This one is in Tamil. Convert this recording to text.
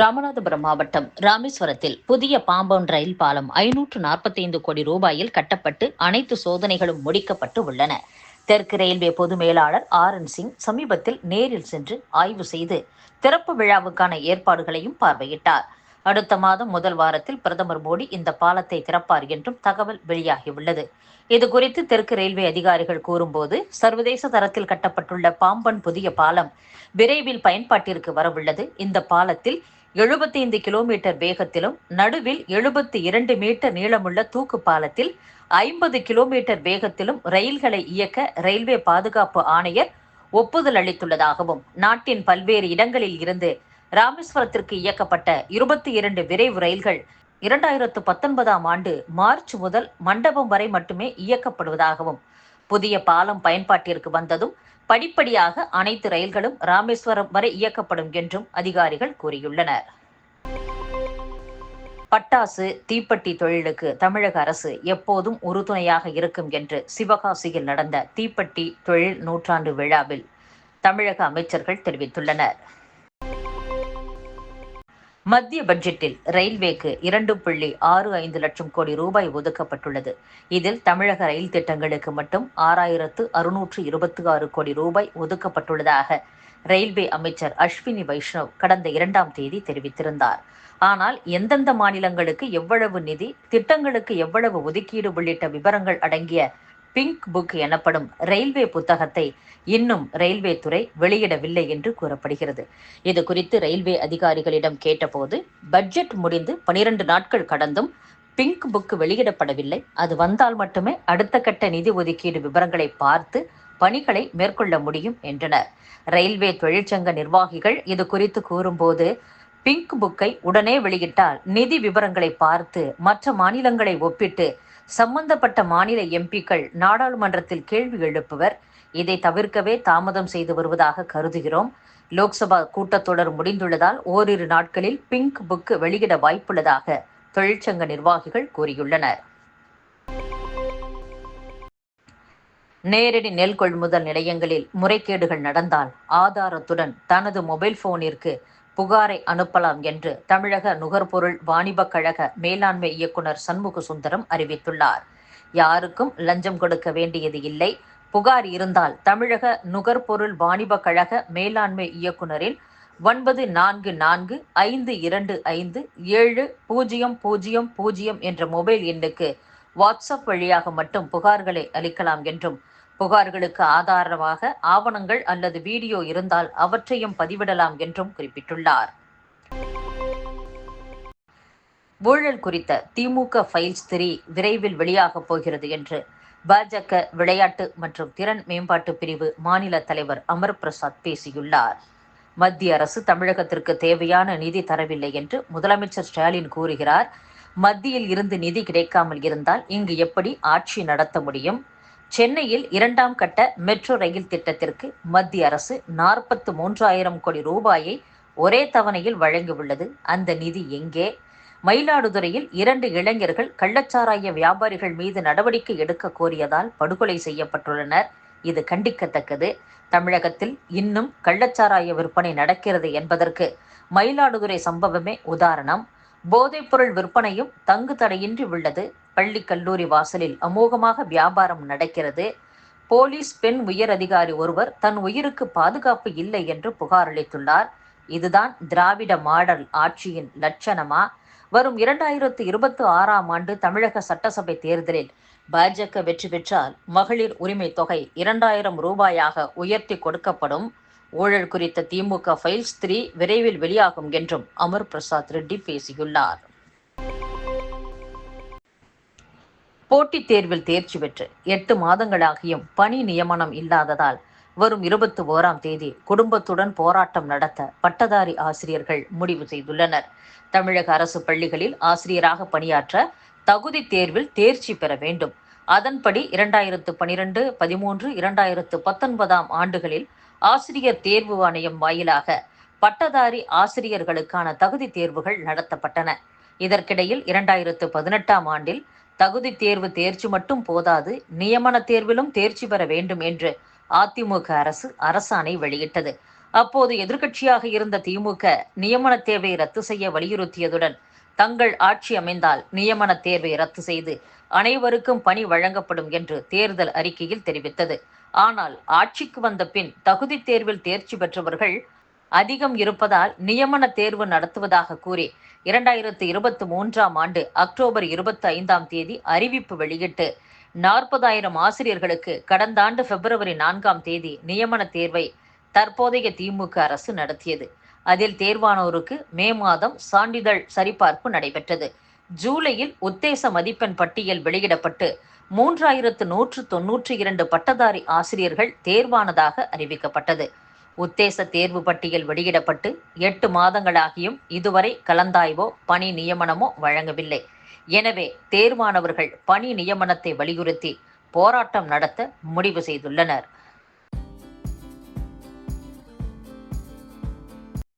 ராமநாதபுரம் மாவட்டம் ராமேஸ்வரத்தில் புதிய பாம்பன் ரயில் பாலம் ஐநூற்று நாற்பத்தைந்து கோடி ரூபாயில் கட்டப்பட்டு அனைத்து சோதனைகளும் முடிக்கப்பட்டு உள்ளன. தெற்கு ரயில்வே பொது மேலாளர் ஆர் என் சிங் சமீபத்தில் நேரில் சென்று ஆய்வு செய்து திறப்பு விழாவுக்கான ஏற்பாடுகளையும் பார்வையிட்டார். அடுத்த மாதம் முதல் வாரத்தில் பிரதமர் மோடி இந்த பாலத்தை திறப்பார் என்றும் தகவல் வெளியாகியுள்ளது. இது குறித்து தெற்கு ரயில்வே அதிகாரிகள் கூறும்போது சர்வதேச தரத்தில் கட்டப்பட்டுள்ள பாம்பன் புதிய பாலம் விரைவில் பயன்பாட்டிற்கு வரவுள்ளது. இந்த பாலத்தில் எழுபத்தி ஐந்து கிலோமீட்டர் வேகத்திலும் நடுவில் எழுபத்தி இரண்டு மீட்டர் நீளமுள்ள தூக்கு பாலத்தில் ஐம்பது கிலோமீட்டர் வேகத்திலும் ரயில்களை இயக்க ரயில்வே பாதுகாப்பு ஆணையர் ஒப்புதல் அளித்துள்ளதாகவும் நாட்டின் பல்வேறு இடங்களில் இருந்து ராமேஸ்வரத்திற்கு இயக்கப்பட்ட இருபத்தி இரண்டு விரைவு ரயில்கள் இரண்டாயிரத்து பத்தொன்பதாம் ஆண்டு மார்ச் முதல் மண்டபம் வரை மட்டுமே இயக்கப்படுவதாகவும் புதிய பாலம் பயன்பாட்டிற்கு வந்ததும் படிப்படியாக அனைத்து ரயில்களும் ராமேஸ்வரம் வரை இயக்கப்படும் என்றும் அதிகாரிகள் கூறியுள்ளனர். பட்டாசு தீப்பெட்டி தொழிலுக்கு தமிழக அரசு எப்போதும் உறுதுணையாக இருக்கும் என்று சிவகாசியில் நடந்த தீப்பெட்டி தொழில் நூற்றாண்டு விழாவில் தமிழக அமைச்சர்கள் தெரிவித்துள்ளனர். மத்திய பட்ஜெட்டில் ரயில்வேக்கு இரண்டு புள்ளி ஆறு ஐந்து லட்சம் கோடி ரூபாய் ஒதுக்கப்பட்டுள்ளது. இதில் தமிழக ரயில் திட்டங்களுக்கு மட்டும் ஆறாயிரத்து அறுநூற்று இருபத்தி ஆறு கோடி ரூபாய் ஒதுக்கப்பட்டுள்ளதாக ரயில்வே அமைச்சர் அஸ்வினி வைஷ்ணவ் கடந்த இரண்டாம் தேதி தெரிவித்திருந்தார். ஆனால் எந்தெந்த மாநிலங்களுக்கு எவ்வளவு நிதி திட்டங்களுக்கு எவ்வளவு ஒதுக்கீடு உள்ளிட்ட விவரங்கள் அடங்கிய பிங்க் புக் எனப்படும் ரயில்வே புத்தகத்தை இன்னும் ரயில்வே துறை வெளியிடவில்லை என்று கூறப்படுகிறது. இது குறித்து ரயில்வே அதிகாரிகளிடம் கேட்டபோது பட்ஜெட் முடிந்து பனிரெண்டு நாட்கள் கடந்தும் பிங்க் புக் வெளியிடப்படவில்லை. அது வந்தால் மட்டுமே அடுத்த கட்ட நிதி ஒதுக்கீடு விவரங்களை பார்த்து பணிகளை மேற்கொள்ள முடியும் என்றனர். ரயில்வே தொழிற்சங்க நிர்வாகிகள் இது குறித்து கூறும்போது பிங்க் புக்கை உடனே வெளியிட்டால் நிதி விவரங்களை பார்த்து மற்ற மாநிலங்களை ஒப்பிட்டு சம்பந்தப்பட்ட மாநில எம்பிக்கள் நாடாளுமன்றத்தில் கேள்வி எழுப்புவர். இதை தவிர்க்கவே தாமதம் செய்து வருவதாக கருதுகிறோம். லோக்சபா கூட்டத்தொடர் முடிந்துள்ளதால் ஓரிரு நாட்களில் பிங்க் புக் வெளியிட வாய்ப்புள்ளதாக தொழிற்சங்க நிர்வாகிகள் கூறியுள்ளனர். நேரடி நெல் கொள்முதல் நிலையங்களில் முறைகேடுகள் நடந்தால் ஆதாரத்துடன் தனது மொபைல் போனிற்கு புகாரை அனுப்பலாம் என்று தமிழக நுகர்பொருள் வாணிபக் கழக மேலாண்மை இயக்குனர் சண்முக சுந்தரம் அறிவித்துள்ளார். யாருக்கும் லஞ்சம் கொடுக்க வேண்டியது இல்லை. புகார் இருந்தால் தமிழக நுகர்பொருள் வாணிபக் கழக மேலாண்மை இயக்குனரில் ஒன்பது நான்கு நான்கு ஐந்து இரண்டு ஐந்து ஏழு பூஜ்ஜியம் பூஜ்ஜியம் பூஜ்ஜியம் என்ற மொபைல் எண்ணுக்கு வாட்ஸ்அப் வழியாக மட்டும் புகார்களை அளிக்கலாம் என்றும் புகார்களுக்கு ஆதாரமாக ஆவணங்கள் அல்லது வீடியோ இருந்தால் அவற்றையும் பதிவிடலாம் என்றும் குறிப்பிட்டுள்ளார். ஊழல் குறித்த திமுக ஃபைல்ஸ் திரி விரைவில் வெளியாகப் போகிறது என்று பாஜக விளையாட்டு மற்றும் திறன் மேம்பாட்டு பிரிவு மாநில தலைவர் அமர் பிரசாத் பேசியுள்ளார். மத்திய அரசு தமிழகத்திற்கு தேவையான நிதி தரவில்லை என்று முதலமைச்சர் ஸ்டாலின் கூறுகிறார். மத்தியில் இருந்து நிதி கிடைக்காமல் இருந்தால் இங்கு எப்படி ஆட்சி நடத்த முடியும்? சென்னையில் இரண்டாம் கட்ட மெட்ரோ ரயில் திட்டத்திற்கு மத்திய அரசு நாற்பத்து மூன்றாயிரம் கோடி ரூபாயை ஒரே தவணையில் வழங்கியுள்ளது. அந்த நிதி எங்கே? மயிலாடுதுறையில் இரண்டு இளைஞர்கள் கள்ளச்சாராய வியாபாரிகள் மீது நடவடிக்கை எடுக்க கோரியதால் படுகொலை செய்யப்பட்டுள்ளனர். இது கண்டிக்கத்தக்கது. தமிழகத்தில் இன்னும் கள்ளச்சாராய விற்பனை நடக்கிறது என்பதற்கு மயிலாடுதுறை சம்பவமே உதாரணம். போதைப்பொருள் விற்பனையும் தங்கு தடையின்றி உள்ளது. பள்ளி கல்லூரி வாசலில் அமோகமாக வியாபாரம் நடக்கிறது. போலீஸ் பெண் உயர் அதிகாரி ஒருவர் தன் உயிருக்கு பாதுகாப்பு இல்லை என்று புகார் அளித்துள்ளார். இதுதான் திராவிட மாடல் ஆட்சியின் லட்சணமா? வரும் இரண்டாயிரத்து இருபத்தி ஆறாம் ஆண்டு தமிழக சட்டசபை தேர்தலில் பாஜக வெற்றி பெற்றால் மகளிர் உரிமை தொகை இரண்டாயிரம் ரூபாயாக உயர்த்தி கொடுக்கப்படும். ஊழல் குறித்த திமுக ஃபைல்ஸ் த்ரீ விரைவில் வெளியாகும் என்றும் அமர் பிரசாத் ரெட்டி பேசியுள்ளார். போட்டித் தேர்வில் தேர்ச்சி பெற்று எட்டு மாதங்களாகியும் பணி நியமனம் இல்லாததால் வரும் இருபத்தி ஓராம் தேதி குடும்பத்துடன் போராட்டம் நடத்த பட்டதாரி ஆசிரியர்கள் முடிவு செய்துள்ளனர். தமிழக அரசு பள்ளிகளில் ஆசிரியராக பணியாற்ற தகுதி தேர்வில் தேர்ச்சி பெற வேண்டும். அதன்படி இரண்டாயிரத்து பனிரெண்டு பதிமூன்று இரண்டாயிரத்து பத்தொன்பதாம் ஆண்டுகளில் ஆசிரியர் தேர்வு ஆணையம் வாயிலாக பட்டதாரி ஆசிரியர்களுக்கான தகுதி தேர்வுகள் நடத்தப்பட்டன. இதற்கிடையில் இரண்டாயிரத்து பதினெட்டாம் ஆண்டில் தகுதி தேர்வு தேர்ச்சி மட்டும் போதாது நியமன தேர்விலும் தேர்ச்சி பெற வேண்டும் என்று அதிமுக அரசு அரசாணை வெளியிட்டது. அப்போது எதிர்க்கட்சியாக இருந்த திமுக நியமன தேர்வை ரத்து செய்ய வலியுறுத்தியதுடன் தங்கள் ஆட்சி அமைந்தால் நியமன தேர்வை ரத்து செய்து அனைவருக்கும் பணி வழங்கப்படும் என்று தேர்தல் அறிக்கையில் தெரிவித்தது. ஆனால் ஆட்சிக்கு வந்த பின் தகுதி தேர்வில் தேர்ச்சி பெற்றவர்கள் அதிகம் இருப்பதால் நியமன தேர்வு நடத்துவதாக கூறி இரண்டாயிரத்து இருபத்தி மூன்றாம் ஆண்டு அக்டோபர் இருபத்தி ஐந்தாம் தேதி அறிவிப்பு வெளியிட்டு நாற்பதாயிரம் ஆசிரியர்களுக்கு கடந்த ஆண்டு பிப்ரவரி நான்காம் தேதி நியமன தேர்வை தற்போதைய திமுக அரசு நடத்தியது. அதில் தேர்வானோருக்கு மே மாதம் சான்றிதழ் சரிபார்ப்பு நடைபெற்றது. ஜூலையில் உத்தேச மதிப்பெண் பட்டியல் வெளியிடப்பட்டு மூன்றாயிரத்து நூற்று தொன்னூற்றி இரண்டு பட்டதாரி ஆசிரியர்கள் தேர்வானதாக அறிவிக்கப்பட்டது. உத்தேச தேர்வு பட்டியல் வெளியிடப்பட்டு எட்டு மாதங்களாகியும் இதுவரை கலந்தாய்வோ பணி நியமனமோ வழங்கவில்லை. எனவே தேர்வானவர்கள் பணி நியமனத்தை வலியுறுத்தி போராட்டம் நடத்த முடிவு செய்துள்ளனர்.